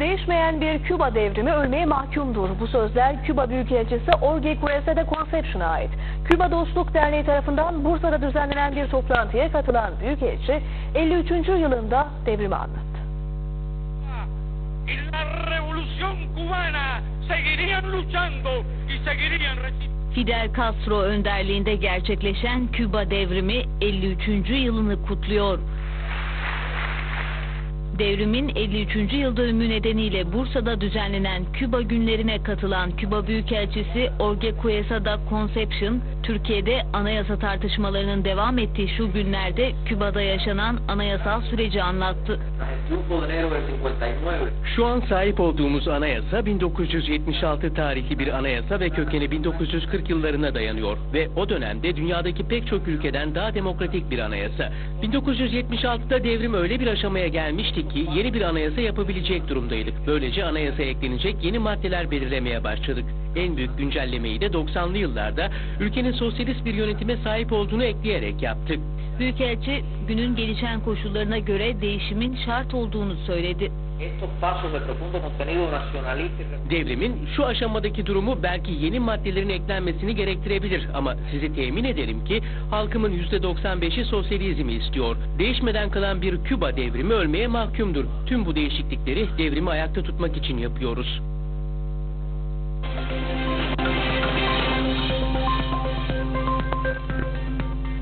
Değişmeyen bir Küba devrimi ölmeye mahkumdur. Bu sözler Küba Büyükelçisi Jorge Cuesta de Concepcion'a ait. Küba Dostluk Derneği tarafından Bursa'da düzenlenen bir toplantıya katılan Büyükelçi 53. yılında devrimi anlattı. y la revolución cubana seguirían luchando y seguirían resistiendo. Fidel Castro önderliğinde gerçekleşen Küba devrimi 53. yılını kutluyor. Devrimin 53. yıl dönümü nedeniyle Bursa'da düzenlenen Küba günlerine katılan Küba Büyükelçisi Jorge Cuesta da Concepcion, Türkiye'de anayasa tartışmalarının devam ettiği şu günlerde Küba'da yaşanan anayasal süreci anlattı. el triunfo de enero del 59. Şu an sahip olduğumuz anayasa 1976 tarihli bir anayasa ve kökeni 1940 yıllarına dayanıyor ve o dönemde dünyadaki pek çok ülkeden daha demokratik bir anayasa. 1976'da devrim öyle bir aşamaya gelmişti ki yeni bir anayasa yapabilecek durumdaydık. Böylece anayasaya eklenecek yeni maddeler belirlemeye başladık. En büyük güncellemeyi de 90'lı yıllarda ülkenin sosyalist bir yönetime sahip olduğunu ekleyerek yaptık. Büyükelçi günün gelişen koşullarına göre değişimin şart olduğunu söyledi. Devrimin şu aşamadaki durumu belki yeni maddelerin eklenmesini gerektirebilir ama sizi temin ederim ki halkımın %95'i sosyalizmi istiyor. Değişmeden kalan bir Küba devrimi ölmeye mahkumdur. Tüm bu değişiklikleri devrimi ayakta tutmak için yapıyoruz.